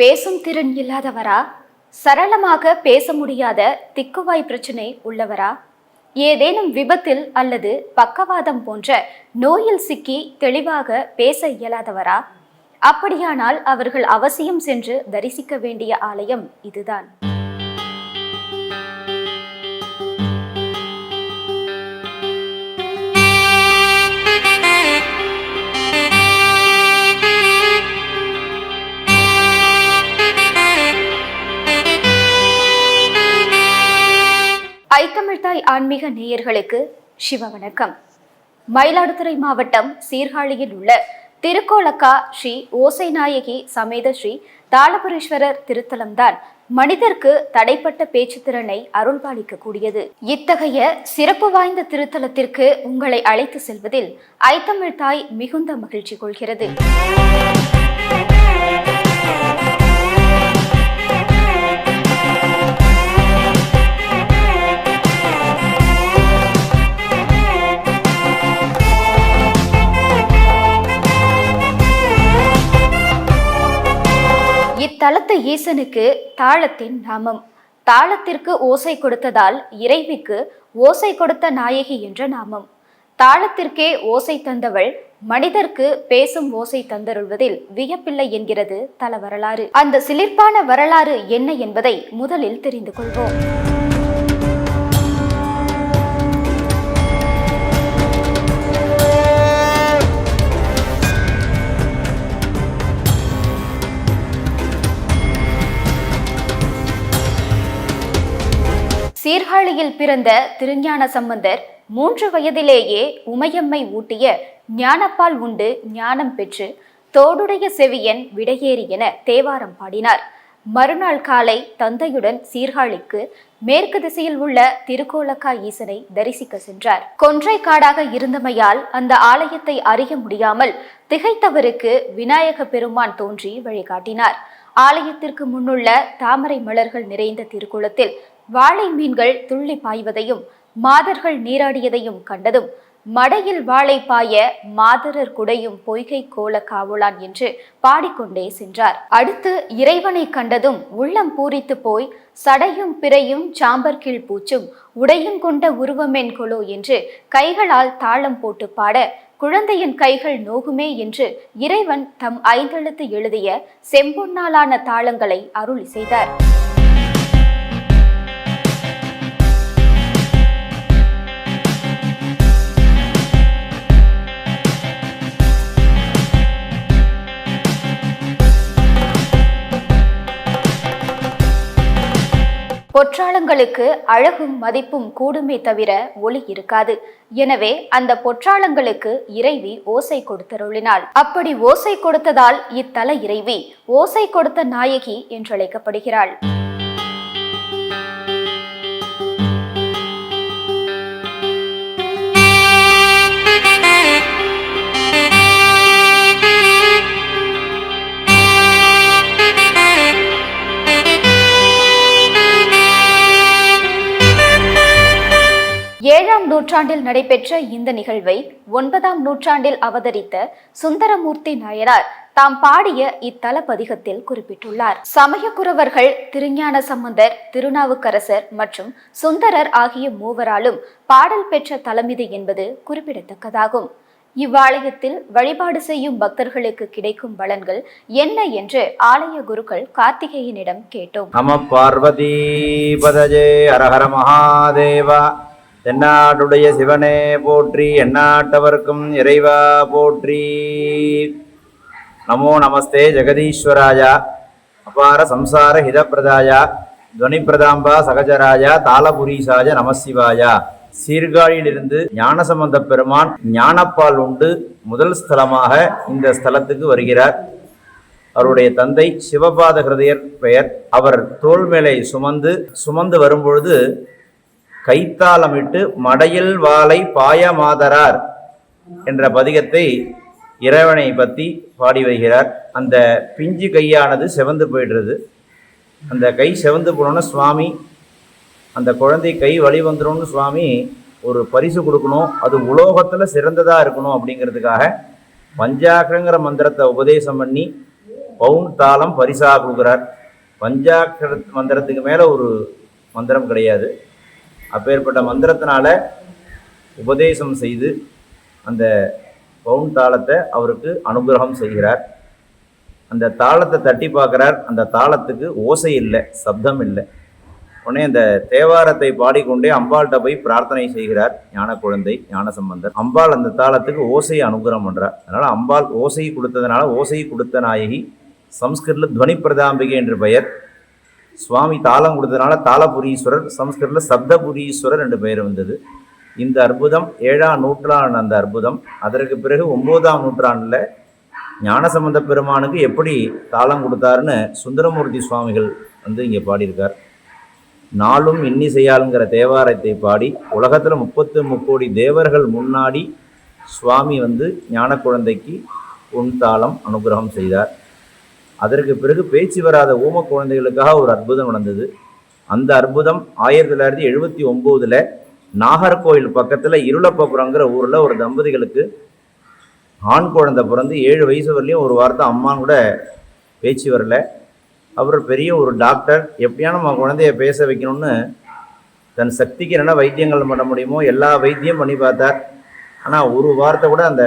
பேசும் திறன் இல்லாதவரா? சரளமாக பேச முடியாத திக்குவாய் பிரச்சனை உள்ளவரா? ஏதேனும் விபத்தில் அல்லது பக்கவாதம் போன்ற நோயில் சிக்கி தெளிவாக பேச இயலாதவரா? அப்படியானால் அவர்கள் அவசியம் சென்று தரிசிக்க வேண்டிய ஆலயம் இதுதான். ஐத்தமிழ்தாய் ஆன்மீக நேயர்களுக்கு சிவ வணக்கம் மயிலாடுதுறை மாவட்டம் சீர்காழியில் உள்ள திருக்கோலக்கா ஸ்ரீ ஓசைநாயகி சமேத ஸ்ரீ தாளபுரீஸ்வரர் திருத்தலம்தான் மனிதர்க்கு தடைப்பட்ட பேச்சு திறனை அருள்பாலிக்கக்கூடியது. இத்தகைய சிறப்பு வாய்ந்த திருத்தலத்திற்கு உங்களை அழைத்து செல்வதில் ஐத்தமிழ்தாய் மிகுந்த மகிழ்ச்சி கொள்கிறது. இத்தலத்து ஈசனுக்கு தாளத்தின் நாமம். தாளத்திற்கு ஓசை கொடுத்ததால் இறைவிக்கு ஓசை கொடுத்த நாயகி என்ற நாமம். தாளத்திற்கே ஓசை தந்தவள் மனிதர்க்கு பேசும் ஓசை தந்தருள்வதில் வியப்பில்லை என்கிறது தல வரலாறு. அந்த சிலிர்ப்பான வரலாறு என்ன என்பதை முதலில் தெரிந்து கொள்வோம். சீர்காழியில் பிறந்த திருஞான சம்பந்தர் மூன்று வயதிலேயே உமையம்மை ஊட்டிய ஞானப்பால் உண்டு ஞானம் பெற்று தோடுடைய செவியன் விடையேறி என தேவாரம் பாடினார். மறுநாள் காலை தந்தையுடன் சீர்காழிக்கு மேற்கு திசையில் உள்ள திருக்கோலக்கா ஈசனை தரிசிக்க சென்றார். கொன்றை காடாக இருந்தமையால் அந்த ஆலயத்தை அறிய முடியாமல் திகைத்தவருக்கு விநாயக பெருமான் தோன்றி வழிகாட்டினார். ஆலயத்திற்கு முன்னுள்ள தாமரை மலர்கள் நிறைந்த திருக்குளத்தில் வாழை மீன்கள் துள்ளி பாய்வதையும் மாதர்கள் நீராடியதையும் கண்டதும் மடையில் வாழை பாய மாதரர் குடையும் பொய்கை கோல காவலான் என்று பாடிக்கொண்டே சென்றார். அடுத்து இறைவனை கண்டதும் உள்ளம் பூரித்து போய் சடையும் பிறையும் சாம்பர்கீழ் பூச்சும் உடையும் கொண்ட உருவமென் கொலோ என்று கைகளால் தாளம் போட்டு பாட குழந்தையின் கைகள் நோகுமே என்று இறைவன் தம் ஐந்தெழுத்து எழுதிய செம்பொன்னாலான தாளங்களை அருளி செய்தார். பொற்றாளங்களுக்கு அழகும் மதிப்பும் கூடுமே தவிர ஒளி இருக்காது. எனவே அந்த பொற்றாளங்களுக்கு இறைவி ஓசை கொடுத்தருளினாள். அப்படி ஓசை கொடுத்ததால் இத்தல இறைவி ஓசை கொடுத்த நாயகி என்றழைக்கப்படுகிறாள். நூற்றாண்டில் நடைபெற்ற இந்த நிகழ்வை ஒன்பதாம் நூற்றாண்டில் அவதரித்த சுந்தரமூர்த்தி நாயனார் தாம் பாடிய இத்தல பதிகத்தில் குறிப்பிட்டுள்ளார் சமயக்குறவர்கள் திருஞான சம்பந்தர் திருநாவுக்கரசர் மற்றும் சுந்தரர் ஆகிய மூவராலும் பாடல் பெற்ற தலமிது என்பது குறிப்பிடத்தக்கதாகும். இவ்வாலயத்தில் வழிபாடு செய்யும் பக்தர்களுக்கு கிடைக்கும் பலன்கள் என்ன என்று ஆலய குருக்கள் கார்த்திகேயனிடம் கேட்டோம். நம பார்வதி பதஜே அரஹர மகாதேவா. தென்னாடுடைய சிவனே போற்றி எந்நாட்டவர்க்கும் இறைவா போற்றி. நமோ நமஸ்தே ஜெகதீஸ்வராயா அபார சம்சார ஹிதப்பிரதாயா துவனிப்பிரதாம்பா சகஜராயா தாளபுரீசாய நமசிவாயா. சீர்காழியிலிருந்து ஞானசம்பந்த பெருமான் ஞானப்பால் உண்டு முதல் ஸ்தலமாக இந்த ஸ்தலத்துக்கு வருகிறார். அவருடைய தந்தை சிவபாத ஹிருதயர் பெயர். அவர் தோள் மேலே சுமந்து சுமந்து வரும்பொழுது கைத்தாளமிட்டு மடையில் வாளை பாய மாதரார் என்ற பதிகத்தை இறைவனை பற்றி பாடி வருகிறார். அந்த பிஞ்சு கையானது செவந்து போயிடுறது. அந்த கை செவந்து போனோன்னா சுவாமி அந்த குழந்தை கை வழி வந்துடும்னு சுவாமி ஒரு பரிசு கொடுக்கணும். அது உலோகத்தில் சிறந்ததாக இருக்கணும் அப்படிங்கிறதுக்காக பஞ்சாக்கரங்கிற மந்திரத்தை உபதேசம் பண்ணி பவுன் தாளம் பரிசாக கொடுக்குறார். பஞ்சாக்கர மந்திரத்துக்கு மேலே ஒரு மந்திரம் கிடையாது. அப்பேற்பட்ட மந்திரத்தினால உபதேசம் செய்து அந்த பவுன் தாளத்தை அவருக்கு அனுகிரகம் செய்கிறார். அந்த தாளத்தை தட்டி பார்க்குறார். அந்த தாளத்துக்கு ஓசை இல்லை சப்தம் இல்லை. உடனே அந்த தேவாரத்தை பாடிக்கொண்டே அம்பாள்கிட்ட போய் பிரார்த்தனை செய்கிறார் ஞான குழந்தை ஞான சம்பந்தர். அம்பாள் அந்த தாளத்துக்கு ஓசையை அனுகிரகம் பண்ணுறார் அதனால் அம்பாள் ஓசை கொடுத்ததுனால ஓசை கொடுத்த நாயகி சம்ஸ்கிருத்தில் துவனி பிரதாம்பிகை என்று பெயர். சுவாமி தாளம் கொடுத்ததுனால தாளபுரீஸ்வரர் சம்ஸ்கிருதில் சப்தபுரீஸ்வரர் என்று பெயர் வந்தது. இந்த அற்புதம் ஏழாம் நூற்றாண்டு அந்த அற்புதம். அதற்கு பிறகு ஒம்போதாம் நூற்றாண்டில் ஞானசம்பந்த பெருமானுக்கு எப்படி தாளம் கொடுத்தாருன்னு சுந்தரமூர்த்தி சுவாமிகள் வந்து இங்கே பாடியிருக்கார். நாளும் இன்னிசையாளுங்கிற தேவாரத்தை பாடி உலகத்தில் முப்பத்து முக்கோடி தேவர்கள் முன்னாடி சுவாமி வந்து ஞான குழந்தைக்கு உன் தாளம் அனுகிரகம் செய்தார். அதற்கு பிறகு பேச்சு வராத ஊம குழந்தைகளுக்காக ஒரு அற்புதம் நடந்தது. அந்த அற்புதம் ஆயிரத்தி தொள்ளாயிரத்தி எழுபத்தி ஒம்போதில் நாகர்கோயில் பக்கத்தில் இருளப்பபுரங்கிற ஊரில் ஒரு தம்பதிகளுக்கு ஆண் குழந்தை பிறந்து ஏழு வயசு வரலையும் ஒரு வார்த்தை அம்மான் கூட பேச்சு வரல. அவர் பெரிய ஒரு டாக்டர். எப்படியான நம்ம குழந்தைய பேச வைக்கணும்னு தன் சக்திக்கு என்னென்ன வைத்தியங்கள் பண்ண முடியுமோ எல்லா வைத்தியம் பண்ணி பார்த்தார். ஆனால் ஒரு வார்த்தை கூட அந்த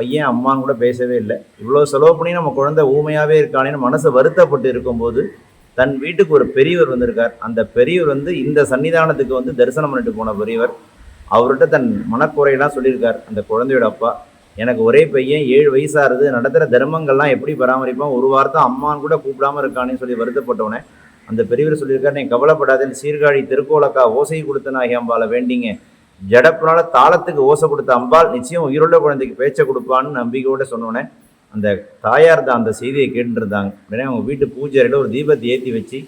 பையன் அம்மான்னு கூட பேசவே இல்லை. இவ்வளோ செலவு பண்ணி நம்ம குழந்தை ஊமையாகவே இருக்கானேன்னு மனசு வருத்தப்பட்டு இருக்கும்போது தன் வீட்டுக்கு ஒரு பெரியவர் வந்திருக்கார். அந்த பெரியவர் வந்து இந்த சன்னிதானத்துக்கு வந்து தரிசனம் பண்ணிட்டு போன பெரியவர். அவர்கிட்ட தன் மனக்குறையெல்லாம் சொல்லியிருக்கார். அந்த குழந்தையோட அப்பா எனக்கு ஒரே பையன் ஏழு வயசாகுது. நடத்துகிற தர்மங்கள்லாம் எப்படி பராமரிப்பான்? ஒரு வார்த்தை அம்மான்னு கூட கூப்பிடாம இருக்கானேன்னு சொல்லி வருத்தப்பட்டவனே அந்த பெரியவர் சொல்லியிருக்கார் நீ கவலைப்படாதேன்னு சீர்காழி திருக்கோலக்கா ஓசை கொடுத்த அம்பால வேண்டிங்க. ஜடப்புனால தாளத்துக்கு ஓசை கொடுத்த அம்பாள் நிச்சயம் உயிருள்ள குழந்தைக்கு பேச்சை கொடுப்பான்னு நம்பிக்கையோட சொன்னோன்னே அந்த தாயார் தான் அந்த செய்தியை கேட்டுருந்தாங்க உடனே அவங்க வீட்டு பூஜையில் ஒரு தீபத்தை ஏற்றி வச்சு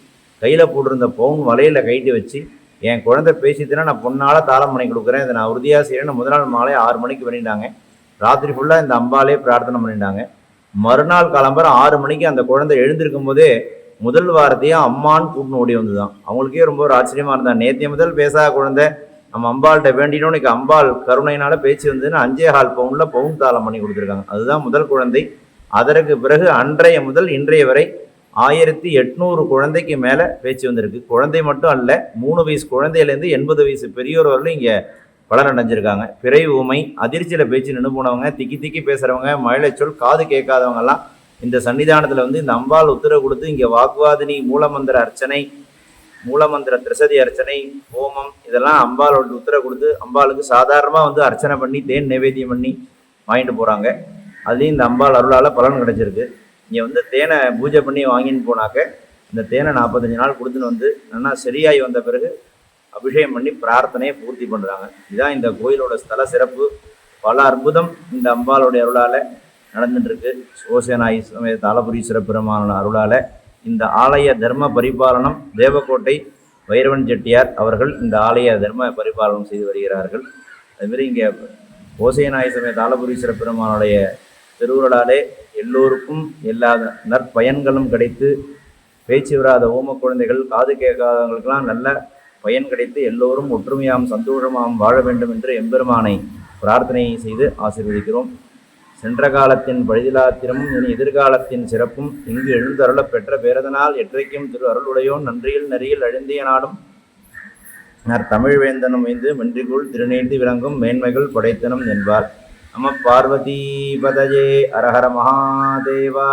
கையில் போட்டிருந்த பவுன் வலையில் கைட்டு வச்சு என் குழந்தை பேசிட்டுனா நான் பொண்ணால் தாளம் பண்ணி கொடுக்குறேன் இதை நான் உறுதியாக செய்கிறேன்னு முதல் நாள் மாலை ஆறு மணிக்கு பண்ணிட்டாங்க. ராத்திரி ஃபுல்லாக இந்த அம்பாலே பிரார்த்தனை பண்ணிட்டாங்க. மறுநாள் காலம்பரம் ஆறு மணிக்கு அந்த குழந்தை எழுந்திருக்கும் போதே முதல் வாரத்தையும் அம்மான்னு கூட்டின்னு ஓடி வந்துதான். அவங்களுக்கே ரொம்ப ஒரு ஆச்சரியமா இருந்தான் நேத்திய முதல் பேசாத குழந்தை நம்ம அம்பாள்கிட்ட வேண்டினோம் இன்னைக்கு அம்பாள் கருணையினால பேச்சு வந்ததுன்னு அஞ்சே ஹால் பவுனில் பவுன் தாளம் பண்ணி கொடுத்துருக்காங்க. அதுதான் முதல் குழந்தை. அதற்கு பிறகு அன்றைய முதல் இன்றைய வரை ஆயிரத்தி எட்நூறு குழந்தைக்கு மேலே பேச்சு வந்திருக்கு. குழந்தை மட்டும் அல்ல மூணு வயசு குழந்தையிலேருந்து எண்பது வயசு பெரியோர் வரலும் இங்கே பலன் அடைஞ்சிருக்காங்க. பிறை ஊமை அதிர்ச்சியில் பேச்சு நின்று போனவங்க திக்கி திக்கி பேசுகிறவங்க மழைச்சொல் காது கேட்காதவங்கெல்லாம் இந்த சன்னிதானத்தில் வந்து இந்த அம்பாள் உத்தரவு கொடுத்து இங்கே வாக்குவாதினி மூலமந்திர அர்ச்சனை மூலமந்திர திரிசதி அர்ச்சனை ஹோமம் இதெல்லாம் அம்பாளோட உத்தரவு கொடுத்து அம்பாளுக்கு சாதாரணமாக வந்து அர்ச்சனை பண்ணி தேன் நைவேத்தியம் பண்ணி வாங்கிட்டு போகிறாங்க அதுலேயும் இந்த அம்பாள் அருளால் பலன் கிடைச்சிருக்கு. இங்கே வந்து தேனை பூஜை பண்ணி வாங்கின்னு போனாக்க இந்த தேனை நாற்பத்தஞ்சு நாள் கொடுத்துன்னு வந்து நல்லா சரியாகி வந்த பிறகு அபிஷேகம் பண்ணி பிரார்த்தனையை பூர்த்தி பண்ணுறாங்க இதுதான் இந்த கோயிலோட ஸ்தல சிறப்பு. பல அற்புதம் இந்த அம்பாளுடைய அருளால் நடந்துட்டுருக்கு இருக்கு. சமய தாளபுரீஸ்வர பெருமானோட அருளால் இந்த ஆலய தர்ம பரிபாலனம் தேவக்கோட்டை வைரவன் செட்டியார் அவர்கள் இந்த ஆலய தர்ம பரிபாலனம் செய்து வருகிறார்கள். அதுமாரி இங்கே ஓசேனாய் தாளபுரீஸ்வர பெருமானுடைய திருவுருளாலே எல்லோருக்கும் எல்லா நற்பயன்களும் கிடைத்து பேச்சு வராத ஓம குழந்தைகள் காது கேட்காதவங்களுக்கெல்லாம் நல்ல பயன் கிடைத்து எல்லோரும் ஒற்றுமையாம் சந்தோஷமாம் வாழ வேண்டும் என்று எம்பெருமானை பிரார்த்தனை செய்து ஆசீர்வதிக்கிறோம். சென்ற காலத்தின் பழிதிலாத்திரமும் இனி எதிர்காலத்தின் சிறப்பும் இங்கு எழுந்தருளப் பெற்ற பேரதனால் எற்றைக்கும் திரு அருளுடையோன் நன்றியில் நெறியில் அழுந்திய நாடும். நர் தமிழ் வேந்தனும் வைந்து மென்றிக்குள் திருநீர்த்தி விளங்கும் மேன்மைகள் படைத்தனம் என்பார். நம பார்வதி பதஜே அரஹர மகாதேவா.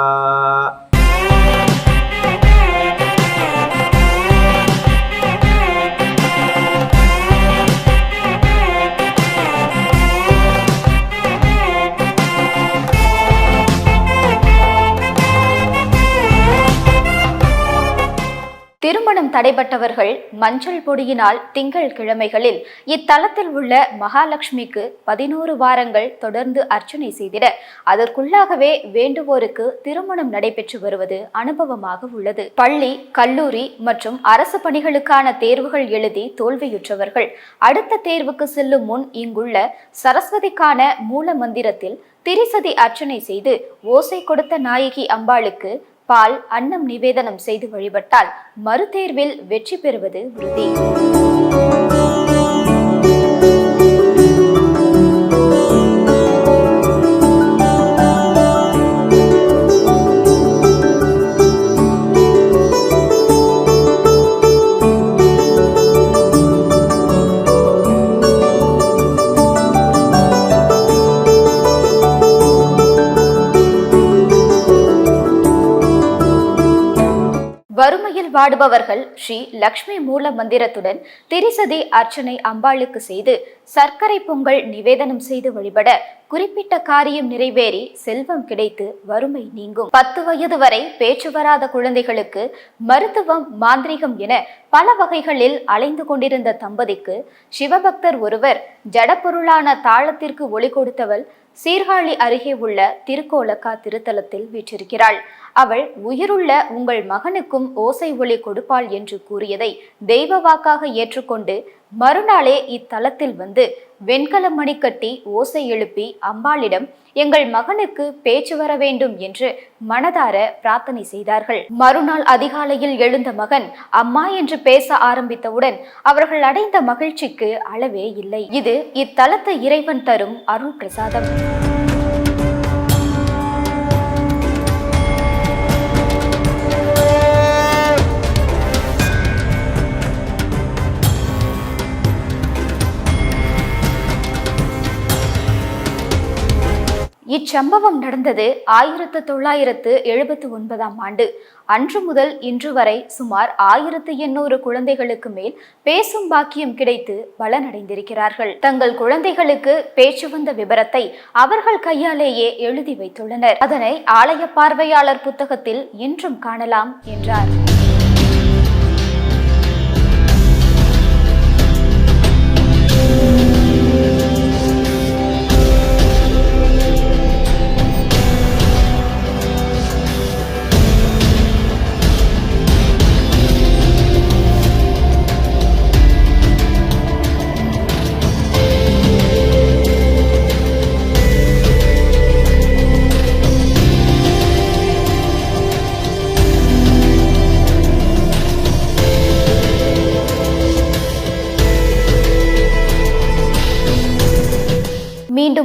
தடைபட்டவர்கள் மஞ்சள் பொடியினால் திங்கள் கிழமைகளில் இத்தலத்தில் உள்ள மகாலட்சுமிக்கு பதினோரு வாரங்கள் தொடர்ந்து அர்ச்சனை செய்திட அதற்குள்ளாகவே வேண்டுவோருக்கு திருமணம் நடைபெற்று வருவது அனுபவமாக உள்ளது. பள்ளி கல்லூரி மற்றும் அரசு பணிகளுக்கான தேர்வுகள் எழுதி தோல்வியுற்றவர்கள். அடுத்த தேர்வுக்கு செல்லும் முன் இங்குள்ள சரஸ்வதிக்கான மூல மந்திரத்தில் திரிசதி அர்ச்சனை செய்து ஓசை கொடுத்த நாயகி அம்பாளுக்கு பால் அன்னம் நிவேதனம் செய்து வழிபட்டால் மறுதேர்வில் வெற்றி பெறுவது உறுதி. பகுதியில் வாடுபவர்கள் ஸ்ரீ லக்ஷ்மி மூல மந்திரத்துடன் திரிசதி அர்ச்சனை அம்பாளுக்கு செய்து சர்க்கரை பொங்கல் நிவேதனம் செய்து வழிபட குறிப்பிட்ட காரியம் நிறைவேறி செல்வம் கிடைத்து வறுமை நீங்கும். பத்து வயது வரை பேச்சு வராத குழந்தைகளுக்கு மருத்துவம் மாந்திரிகம் என பல வகைகளில் அலைந்து கொண்டிருந்த தம்பதிக்கு சிவபக்தர் ஒருவர் ஜடப்பொருளான தாளத்திற்கு ஒளி கொடுத்தவள் சீர்காழி அருகே உள்ள திருக்கோலக்கா திருத்தலத்தில் வீற்றிருக்கிறாள். அவள் உயிருள்ள உங்கள் மகனுக்கும் ஓசை ஒளி கொடுப்பாள் என்று கூறியதை தெய்வ வாக்காக ஏற்றுக்கொண்டு மறுநாளே இத்தலத்தில் வந்து வெண்கல மணி கட்டி ஓசை எழுப்பி அம்பாளிடம் எங்கள் மகனுக்கு பேச்சு வர வேண்டும் என்று மனதார பிரார்த்தனை செய்தார்கள். மறுநாள் அதிகாலையில் எழுந்த மகன் அம்மா என்று பேச ஆரம்பித்தவுடன் அவர்கள் அடைந்த மகிழ்ச்சிக்கு அளவே இல்லை. இது இத்தலத்து இறைவன் தரும் அருள் பிரசாதம் இச்சம்பவம் நடந்தது ஆயிரத்து தொள்ளாயிரத்து எழுபத்து ஒன்பதாம் ஆண்டு. அன்று முதல் இன்று வரை சுமார் ஆயிரத்து எண்ணூறு குழந்தைகளுக்கு மேல் பேசும் பாக்கியம் கிடைத்து பலனடைந்திருக்கிறார்கள். தங்கள் குழந்தைகளுக்கு பேச்சு வந்த விபரத்தை அவர்கள் கையாலேயே எழுதி வைத்துள்ளனர். அதனை ஆலய பார்வையாளர் புத்தகத்தில் இன்றும் காணலாம் என்றார்.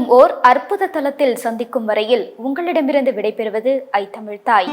மீண்டும் ஓர் அற்புத தளத்தில் சந்திக்கும் வரையில் உங்களிடமிருந்து விடைபெறுவது ஐ தமிழ் தாய்.